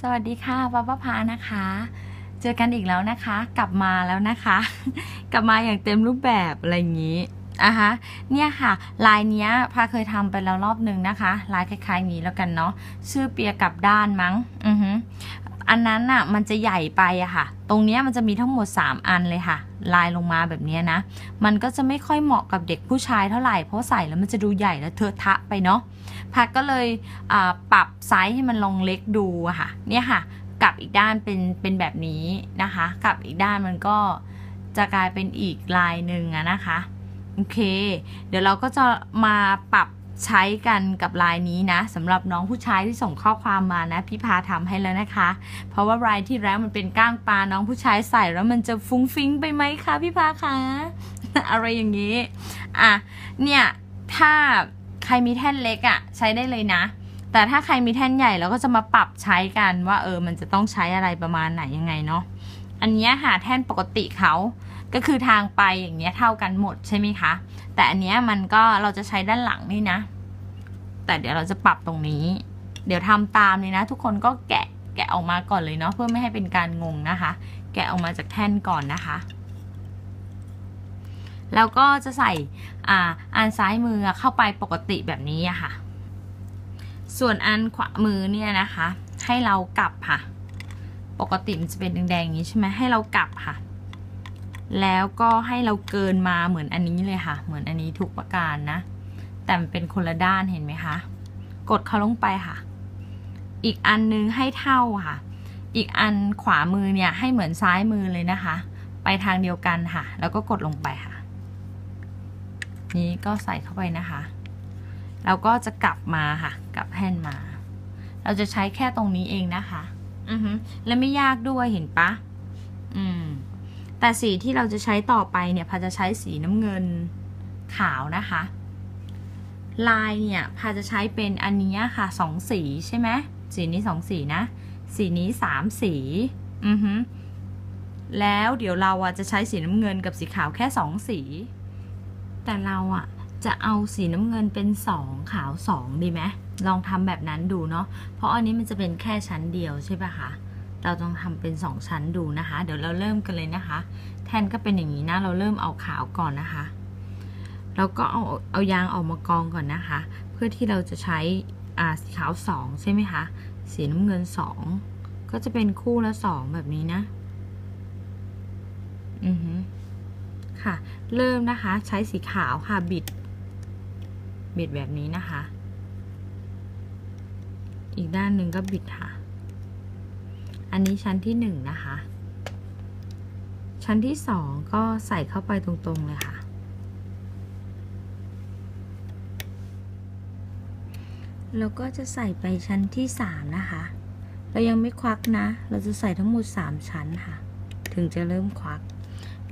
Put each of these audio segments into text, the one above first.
สวัสดีค่ะป้าป้าพานะคะ เจอกันอีกแล้วนะคะ กลับมาแล้วนะคะ กลับมาอย่างเต็มรูปแบบอะไรอย่างนี้อะฮะเนี่ยค่ะ ลายเนี้ยพาเคยทำไปแล้วรอบหนึ่งนะคะ ลายคล้ายๆนี้แล้วกันเนาะชื่อเปียกับด้านมั้ง อือฮึ อันนั้นอะมันจะใหญ่ไปอะค่ะ ตรงเนี้ยมันจะมีทั้งหมด 3 อันเลยค่ะ ลายลงมาแบบนี้นะ มันก็จะไม่ค่อยเหมาะกับเด็กผู้ชายเท่าไหร่ เพราะใส่แล้วมันจะดูใหญ่แล้วเทอะทะไปเนาะพักก็เลยปรับไซส์ให้มันลงเล็กดูอะค่ะ เนี่ยค่ะ กลับอีกด้านเป็นเป็นแบบนี้นะคะ กลับอีกด้านมันก็จะกลายเป็นอีกลายหนึ่งอะนะคะ โอเค เดี๋ยวเราก็จะมาปรับ ใช้กันกับลายนี้นะสำหรับน้องผู้ชายที่ส่งข้อความมานะพี่พาทำให้แล้วนะคะ เพราะว่าลายที่แล้วมันเป็นก้างปลาน้องผู้ชายใส่แล้วมันจะฟุ้งฟิ้งไปไหมคะพี่พาคะอะไรอย่างนี้อะเนี่ยถ้าใครมีแท่นเล็กอะ่ะใช้ได้เลยนะ แต่ถ้าใครมีแท่นใหญ่เราก็จะมาปรับใช้กันว่าเออมันจะต้องใช้อะไรประมาณไหนยังไงเนาะอันนี้หาแท่นปกติเขาก็คือทางไปอย่างเงี้ยเท่ากันหมดใช่ไหมคะ แต่อันเนี้ยมันก็เราจะใช้ด้านหลังนี่นะ แต่เดี๋ยวเราจะปรับตรงนี้ เดี๋ยวทำตามเลยนะ ทุกคนก็แกะแกะออกมาก่อนเลยเนาะเพื่อไม่ให้เป็นการงงนะคะ แกะออกมาจากแท่นก่อนนะคะ แล้วก็จะใส่อ่าอันซ้ายมือเข้าไปปกติแบบนี้อะค่ะ ส่วนอันขวามือเนี่ยนะคะ ให้เรากลับค่ะ ปกติมันจะเป็นแดงๆอย่างนี้ใช่ไหมให้เรากลับค่ะ แล้วก็ให้เราเกินมาเหมือนอันนี้เลยค่ะ เหมือนอันนี้ทุกประการนะ แต่มันเป็นคนละด้านเห็นไหมคะ กดเขาลงไปค่ะ อีกอันนึงให้เท่าค่ะ อีกอันขวามือเนี่ยให้เหมือนซ้ายมือเลยนะคะ ไปทางเดียวกันค่ะ แล้วก็กดลงไปค่ะ นี้ก็ใส่เข้าไปนะคะแล้วก็จะกลับมาค่ะ กลับแผ่นมา เราจะใช้แค่ตรงนี้เองนะคะ อือฮึและไม่ยากด้วยเห็นปะ อืม แต่สีที่เราจะใช้ต่อไปเนี่ยพาจะใช้สีน้ำเงินขาวนะคะ ลายเนี่ยพาจะใช้เป็นอันนี้ค่ะสองสีใช่ไหมสีนี้สองสีนะ สีนี้สามสีอือฮึแล้วเดี๋ยวเราอะจะใช้สีน้ำเงินกับสีขาวแค่สองสี แต่เราอะจะเอาสีน้ำเงินเป็นสองขาวสองดีไหมลองทำแบบนั้นดูเนาะเพราะอันนี้มันจะเป็นแค่ชั้นเดียวใช่ปะคะ เราต้องทำเป็นสองชั้นดูนะคะ เดี๋ยวเราเริ่มกันเลยนะคะ แทนก็เป็นอย่างนี้นะ เราเริ่มเอาขาวก่อนนะคะแล้วก็เอาเอายางออกมากองก่อนนะคะ เพื่อที่เราจะใช้อ่าสีขาวสองใช่ไหมคะ สีน้ำเงินสองก็จะเป็นคู่ละสองแบบนี้นะ อือฮึค่ะ เริ่มนะคะ ใช้สีขาวค่ะบิด บิดแบบนี้นะคะ อีกด้านหนึ่งก็บิดค่ะ อันนี้ชั้นที่หนึ่งนะคะ ชั้นที่สองก็ใส่เข้าไปตรงๆเลยค่ะ แล้วก็จะใส่ไปชั้นที่สามนะคะ เรายังไม่ควักนะ เราจะใส่ทั้งหมดสามชั้นค่ะ ถึงจะเริ่มควัก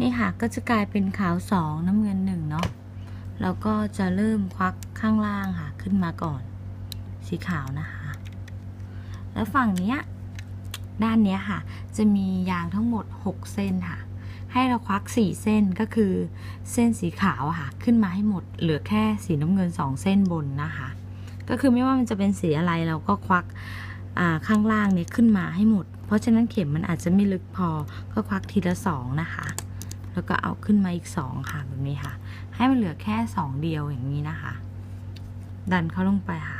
นี่ค่ะก็จะกลายเป็นขาวสองน้ำเงินหนึ่งเนาะ แล้วก็จะเริ่มควักข้างล่างค่ะ ขึ้นมาก่อน สีขาวนะคะ แล้วฝั่งเนี้ย ด้านนี้ค่ะ จะมียางทั้งหมด 6 เส้นค่ะ ให้เราควัก 4 เส้นก็คือเส้นสีขาวค่ะ ขึ้นมาให้หมดเหลือแค่สีน้ำเงิน 2 เส้นบนนะคะ ก็คือไม่ว่ามันจะเป็นสีอะไรเราก็ควักข้างล่างนี่ยขึ้นมาให้หมด เพราะฉะนั้นเข็มมันอาจจะไม่ลึกพอก็ควักทีละสองนะคะ แล้วก็เอาขึ้นมาอีกสองค่ะแบบนี้ค่ะ ให้มันเหลือแค่สองเดียวอย่างนี้นะคะ ดันเข้าลงไปค่ะ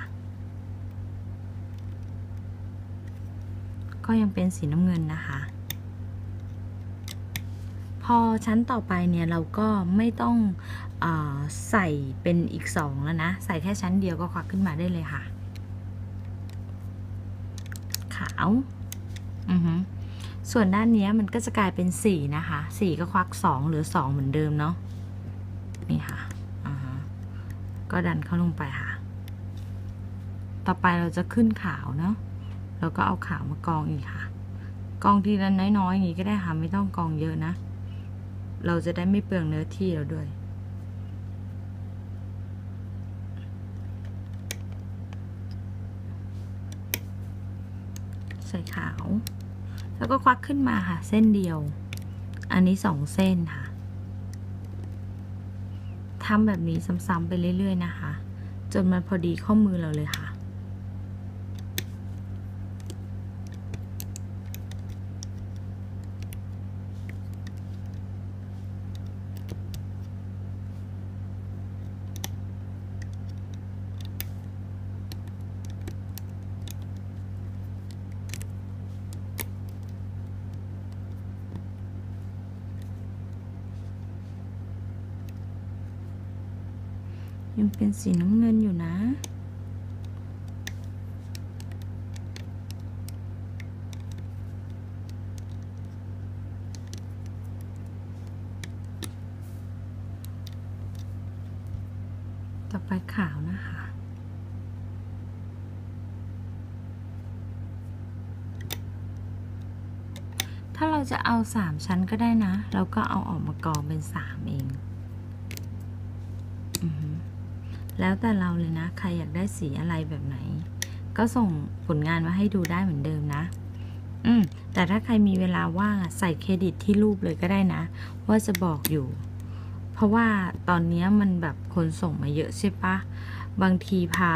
ก็ยังเป็นสีน้ำเงินนะคะ พอชั้นต่อไปเนี่ยเราก็ไม่ต้องอใส่เป็นอีกสองแล้วนะ ใส่แค่ชั้นเดียวก็ควักขึ้นมาได้เลยค่ะ ขาวอือฮึส่วนด้านนี้มันก็จะกลายเป็นสี่นะคะสี่ก็ควักสองหรือสองเหมือนเดิมเนาะนี่ค่ะอ่าฮะก็ดันเข้าลงไปค่ะ ต่อไปเราจะขึ้นขาวเนาะ แล้วก็เอาขาวมากองอีกค่ะ กองทีละน้อยๆอย่างนี้ก็ได้ค่ะ ไม่ต้องกองเยอะนะ เราจะได้ไม่เปลืองเนื้อที่เราด้วย ใส่ขาว แล้วก็ควักขึ้นมาค่ะ เส้นเดียว อันนี้สองเส้นค่ะทำแบบนี้ซ้ำๆไปเรื่อย ๆ นะคะ จนมันพอดีข้อมือเราเลยค่ะ ยัง เป็นสีน้ำเงินอยู่นะ ต่อไปขาวนะคะถ้าเราจะเอาสามชั้นก็ได้นะเราก็เอาออกมากองเป็นสามเอง อือหือ แล้วแต่เราเลยนะ ใครอยากได้สีอะไรแบบไหน ก็ส่งผลงานมาให้ดูได้เหมือนเดิมนะ อืม แต่ถ้าใครมีเวลาว่างอะใส่เครดิตที่รูปเลยก็ได้นะ ว่าจะบอกอยู่ เพราะว่าตอนนี้มันแบบคนส่งมาเยอะใช่ปะ บางทีพา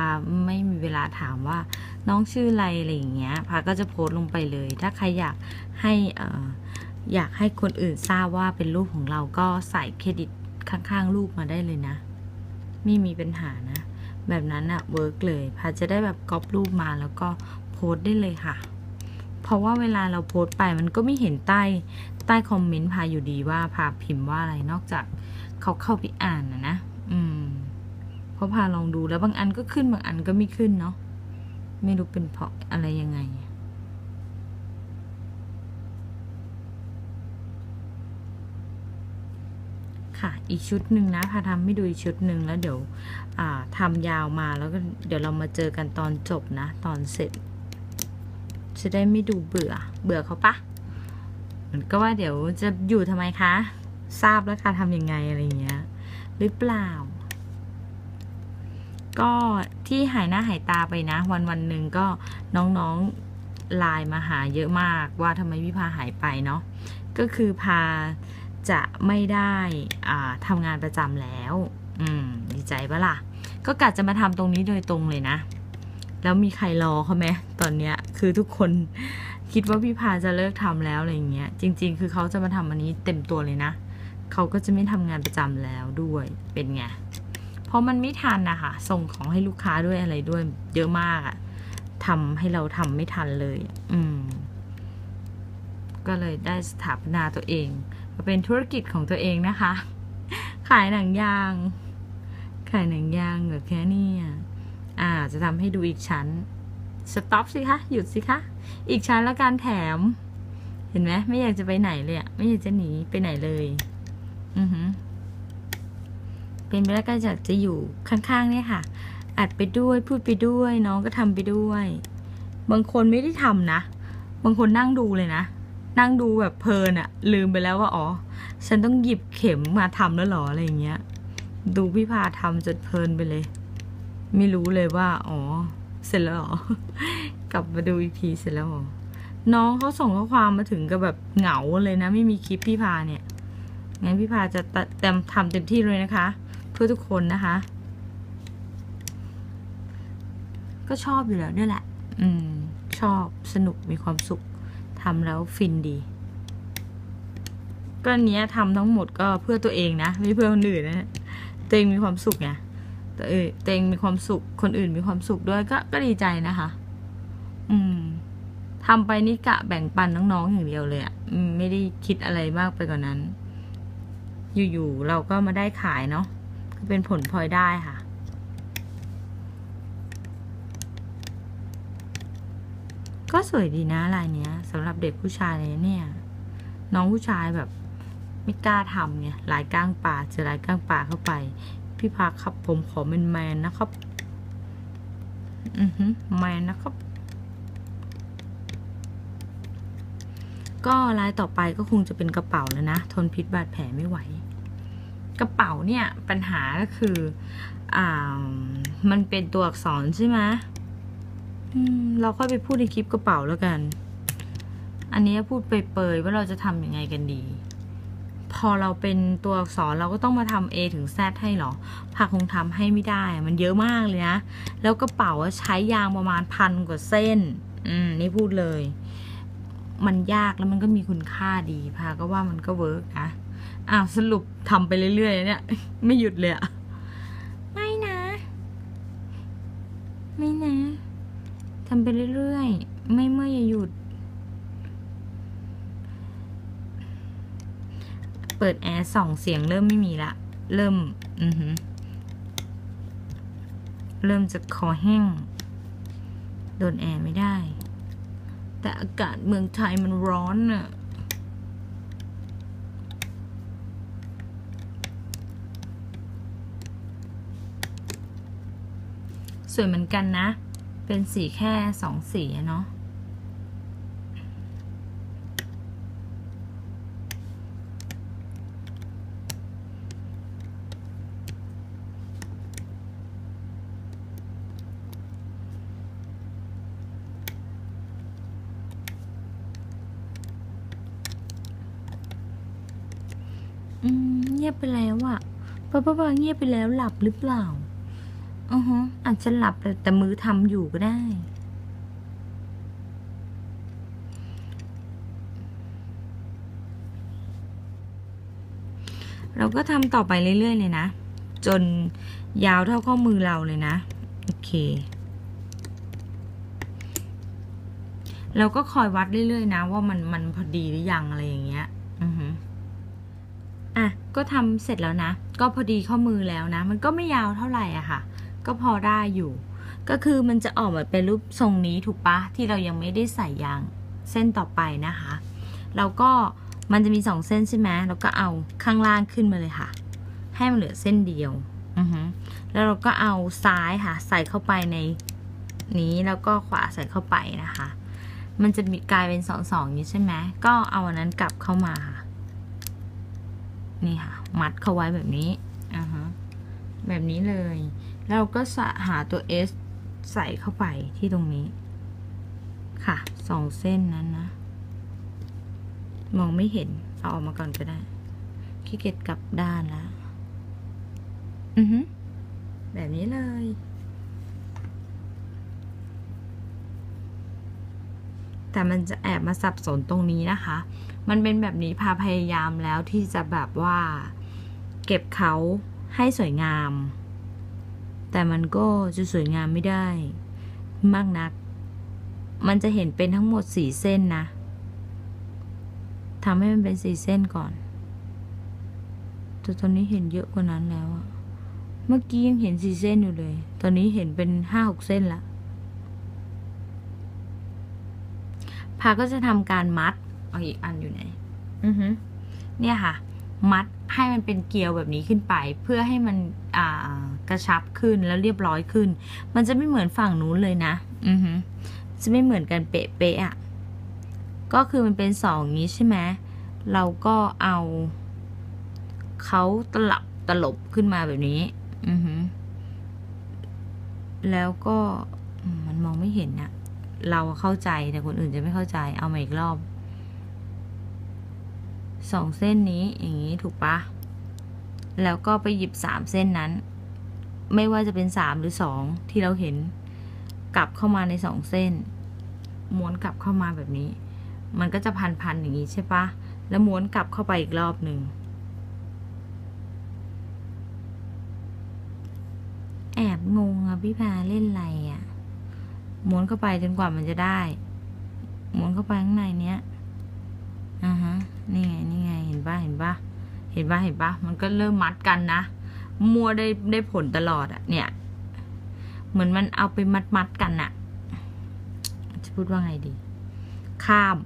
ไม่มีเวลาถามว่า น้องชื่ออะไรอะไรอย่างเงี้ย พาก็จะโพสต์ลงไปเลย ถ้าใครอยากให้เอ่ออยากให้คนอื่นทราบว่าเป็นรูปของเราก็ใส่เครดิตข้างๆ รูปมาได้เลยนะ ไม่มีปัญหานะ แบบนั้นอะเวิร์กเลยพาจะได้แบบก๊อปรูปมาแล้วก็โพสต์ได้เลยค่ะ เพราะว่าเวลาเราโพสต์ไปมันก็ไม่เห็นใต้ใต้คอมเมนต์พาอยู่ดีว่าพาพิมพ์ว่าอะไรนอกจากเขาเข้าไปอ่านนะนะอืมเพราะพาลองดูแล้วบางอันก็ขึ้นบางอันก็ไม่ขึ้นเนาะไม่รู้เป็นเพราะอะไรยังไง ค่ะ อีกชุดหนึ่งนะพาทำให้ดูอีกชุดหนึ่งแล้วเดี๋ยวอ่าทำยาวมาแล้วก็เดี๋ยวเรามาเจอกันตอนจบนะ ตอนเสร็จ จะได้ไม่ดูเบื่อ เบื่อเขาปะเหมือนก็ว่าเดี๋ยวจะอยู่ทำไมคะ ทราบแล้วค่ะทำยังไงอะไรเงี้ย หรือเปล่า ก็ที่หายหน้าหายตาไปนะ วันวันหนึ่งก็น้องๆไลน์มาหาเยอะมากว่าทำไมพี่พาหายไปเนาะก็คือพา จะไม่ได้ทำงานประจำแล้ว อืม ดีใจปะล่ะ ก็กะจะมาทำตรงนี้โดยตรงเลยนะ แล้วมีใครรอเขาไหมตอนเนี้ย คือทุกคนคิดว่าพี่พาจะเลิกทำแล้วอะไรอย่างเงี้ย จริง ๆ คือเขาจะมาทำอันนี้เต็มตัวเลยนะ เขาก็จะไม่ทำงานประจำแล้วด้วย เป็นไง เพราะมันไม่ทันนะคะ ส่งของให้ลูกค้าด้วยอะไรด้วย เยอะมากอะทำให้เราทำไม่ทันเลย อืม ก็เลยได้สถาปนาตัวเอง มาเป็นธุรกิจของตัวเองนะคะ ขายหนังยาง ขายหนังยางเหรอแค่นี้อ่า จะทำให้ดูอีกชั้น สต็อปสิคะ หยุดสิคะ อีกชั้นแล้วการแถม เห็นไหมไม่อยากจะไปไหนเลยอะไม่อยากจะหนีไปไหนเลย อือหือเป็นไปได้ก็อยากจะอยู่ข้างๆเนี่ยค่ะ อัดไปด้วยพูดไปด้วย น้องก็ทำไปด้วย บางคนไม่ได้ทำนะ บางคนนั่งดูเลยนะ นั่งดูแบบเพลินอะลืมไปแล้วว่าอ๋อ ฉันต้องหยิบเข็มมาทำแล้วหรออะไรอย่างเงี้ย ดูพี่พาทำจนเพลินไปเลย ไม่รู้เลยว่า อ๋อ เสร็จแล้วหรอ กลับมาดูอีกทีเสร็จแล้วหรอ น้องเขาส่งข้อความมาถึงกับแบบเหงาเลยนะ ไม่มีคลิปพี่พาเนี่ย งั้นพี่พาจะเต็มทำเต็มที่เลยนะคะ เพื่อทุกคนนะคะ ก็ชอบอยู่แล้วเนี่ยแหละ อืม ชอบสนุกมีความสุข ทำแล้วฟินดีก็นเนี้ยทำทั้งหมดก็เพื่อตัวเองนะไม่เพื่อคนอื่นนะตัวเองมีความสุขไงตัวเองตัวเองมีความสุข คนอื่นมีความสุขด้วยก็ก็ดีใจนะคะ อืมทำไปนี่กะแบ่งปันน้องๆอย่างเดียวเลยอะ่ะไม่ได้คิดอะไรมากไปกว่านนั้น อยู่ๆเราก็มาได้ขายเนาะก็เป็นผลพลอยได้ค่ะ ก็สวยดีนะลายเนี้ยสำหรับเด็กผู้ชายเลยเนี่ย น้องผู้ชายแบบไม่กล้าทำไงลายก้างป่าเจอลายก้างป่าเข้าไป พี่พักครับผมขอเป็นแมนนะครับ อือฮึแมนนะครับ ก็ลายต่อไปก็คงจะเป็นกระเป๋าแล้วนะ ทนพิษบาดแผลไม่ไหว กระเป๋าเนี่ยปัญหาก็คือ อ่า มันเป็นตัวอักษรใช่ไหม เราค่อยไปพูดในคลิปกระเป๋าแล้วกัน อันนี้พูดเปยๆว่าเราจะทำยังไงกันดี พอเราเป็นตัวอักษรเราก็ต้องมาทำ A ถึง Z ให้เหรอผักคงทำให้ไม่ได้ มันเยอะมากเลยนะ แล้วกระเป๋าใช้ยางประมาณพันกว่าเส้น อืม นี่พูดเลย มันยากแล้วมันก็มีคุณค่าดีพาก็ว่ามันก็เวิร์กนะอ้าวสรุปทำไปเรื่อยๆเนี่ย ไม่หยุดเลยอะไม่นะ ไม่นะ ทำไปเรื่อยๆ ไม่เมื่อยอย่าหยุด เปิดแอร์สองเสียงเริ่มไม่มีละ เริ่ม อือหือ เริ่มจะคอแห้ง โดนแอร์ไม่ได้ แต่อากาศเมืองไทยมันร้อนน่ะสวยเหมือนกันนะ เป็นสีแค่สองสีเนาะเงียบไปแล้วอะป้าป้าเงียบไปแล้วหลับหรือเปล่า อือฮะอาจจะหลับแต่แต่มือทำอยู่ก็ได้ เราก็ทำต่อไปเรื่อย ๆ เลยนะ จนยาวเท่าข้อมือเราเลยนะ โอเค เราก็คอยวัดเรื่อย ๆ นะ ว่ามันมันพอดีหรือยังอะไรอย่างเงี้ย อือฮึอะ ก็ทำเสร็จแล้วนะ ก็พอดีข้อมือแล้วนะ มันก็ไม่ยาวเท่าไหร่อะค่ะ ก็พอได้อยู่ ก็คือมันจะออกมาเป็นรูปทรงนี้ถูกปะที่เรายังไม่ได้ใส่ยางเส้นต่อไปนะคะเราก็มันจะมีสองเส้นใช่ไหมเราก็เอาข้างล่างขึ้นมาเลยค่ะ ให้มันเหลือเส้นเดียวอือฮึแล้วเราก็เอาซ้ายค่ะ ใส่เข้าไปในนี้แล้วก็ขวาใส่เข้าไปนะคะ มันจะมีกลายเป็นสองสองนี้ใช่ไหมก็เอาอันนั้นกลับเข้ามาค่ะ นี่ค่ะ มัดเข้าไว้แบบนี้อ่าฮะแบบนี้เลย แล้วเราก็สหาตัว S ใส่เข้าไปที่ตรงนี้ ค่ะสองเส้นนั้นนะ มองไม่เห็น เอาออกมาก่อนก็ได้ขี้เกียจกลับด้านแล้วอือฮึแบบนี้เลย แต่มันจะแอบมาสับสนตรงนี้นะคะ มันเป็นแบบนี้พาพยายามแล้วที่จะแบบว่า เก็บเขาให้สวยงาม แต่มันก็จะสวยงามไม่ได้ มากนัก มันจะเห็นเป็นทั้งหมดสี่เส้นนะทำให้มันเป็นสี่เส้นก่อนแต่ตอนนี้เห็นเยอะกว่านั้นแล้วอะเมื่อกี้ยังเห็นสี่เส้นอยู่เลย ตอนนี้เห็นเป็นห้าหกเส้นละพาก็จะทำการมัด เอาอีกอันอยู่ไหน อือฮึเนี่ยค่ะ มัดให้มันเป็นเกลียวแบบนี้ขึ้นไป เพื่อให้มัน อ่า กระชับขึ้นแล้วเรียบร้อยขึ้น มันจะไม่เหมือนฝั่งนู้นเลยนะ อือฮึจะไม่เหมือนกันเป๊ะๆอะก็คือมันเป็นสองนี้ใช่ไหมเราก็เอาเขาตลับตลบขึ้นมาแบบนี้ อือฮึแล้วก็อืมมันมองไม่เห็นอะเราเข้าใจแต่คนอื่นจะไม่เข้าใจ เอามาอีกรอบสองเส้นนี้อย่างนี้ถูกปะแล้วก็ไปหยิบสามเส้นนั้น ไม่ว่าจะเป็นสามหรือสองที่เราเห็นกลับเข้ามาในสองเส้น ม้วนกลับเข้ามาแบบนี้ มันก็จะพันพันอย่างนี้ใช่ปะแล้วม้วนกลับเข้าไปอีกรอบหนึ่งแอบงงอะพี่พาเล่นอะไรอะม้วนเข้าไปจนกว่ามันจะได้ม้วนเข้าไปข้างในเนี้ยอ่าฮะนี่ไงนี่ไงเห็นปะเห็นปะเห็นปะเห็นปะมันก็เริ่มมัดกันนะ มัวได้ได้ผลตลอดอะเนี่ย เหมือนมันเอาไปมัดมัดกันอะจะพูดว่าไงดี ข้าม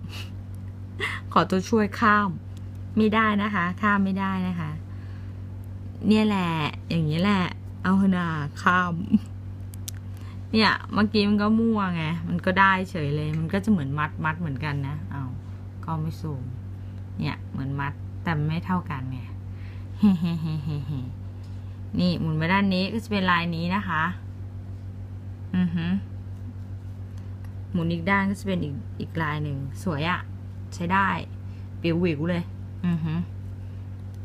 ขอตัวช่วยข้าม ไม่ได้นะคะ ข้ามไม่ได้นะคะ เนี่ยแหละ อย่างนี้แหละ เอาเถอะนาข้าม เนี่ยเมื่อกี้มันก็มั่วไง มันก็ได้เฉยเลย มันก็จะเหมือนมัดมัดเหมือนกันนะ เอาก็ไม่สูงเนี่ย เหมือนมัด แต่ไม่เท่ากันไงเฮ้เฮ้เฮ้เฮ้ นี่หมุนไปด้านนี้ก็จะเป็นลายนี้นะคะ อือฮึหมุนอีกด้านก็จะเป็นอีกอีกลายหนึ่งสวยอะใช้ได้เปิวหวิวเลย อือฮึ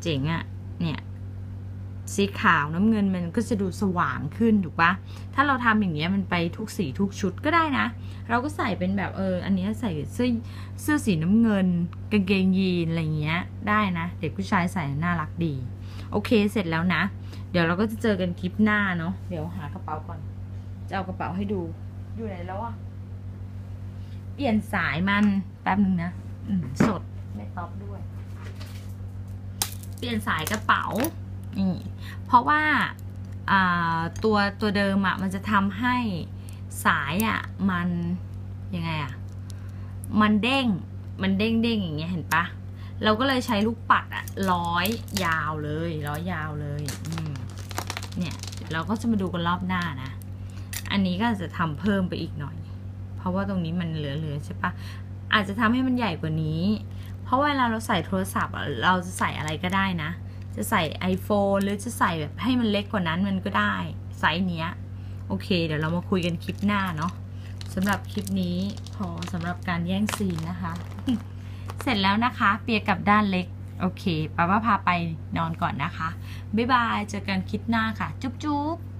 เจ๋งอะเนี่ย สีขาวน้ำเงินมันก็จะดูสว่างขึ้นถูกปะถ้าเราทำอย่างเงี้ยมันไปทุกสีทุกชุดก็ได้นะ เราก็ใส่เป็นแบบเออ อันนี้ใส่เสื้อเสื้อสีน้ำเงินกางเกงยีนอะไรเงี้ยได้นะ เด็กผู้ชายใส่น่ารักดี โอเคเสร็จแล้วนะ เดี๋ยวเราก็จะเจอกันคลิปหน้าเนาะเดี๋ยวหากระเป๋าก่อน จะเอากระเป๋าให้ดู อยู่ไหนแล้วอะเปลี่ยนสายมันแป๊บนึงนะอืมสดไม่ตอบด้วย เปลี่ยนสายกระเป๋านี่เพราะว่าอ่าตัวตัวเดิมอะ่ะมันจะทำให้สายอะ่ะมันยังไงอะ่ะ มันเด้งมันเด้งเด้งอย่างเงี้ยเห็นปะเราก็เลยใช้ลูกปัดอะร้อยยาวเลยร้อยยาวเลยอืม เนี่ยเราก็จะมาดูกันรอบหน้านะ อันนี้ก็จะทำเพิ่มไปอีกหน่อย เพราะว่าตรงนี้มันเหลือๆใช่ปะอาจจะทำให้มันใหญ่กว่านี้ เพราะเวลาเราใส่โทรศัพท์ เราจะใส่อะไรก็ได้นะ จะใส่ iPhone หรือจะใส่แบบให้มันเล็กกว่านั้นมันก็ได้ไซส์เนี้ยโอเค เดี๋ยวเรามาคุยกันคลิปหน้าเนาะสำหรับคลิปนี้พอสำหรับการแย่งซีนนะคะ เสร็จแล้วนะคะ เปียกับด้านเล็ก โอเคป้าว่าพาไปนอนก่อนนะคะ บ๊ายบาย เจอกันคลิปหน้าค่ะ จุ๊บจุ๊บ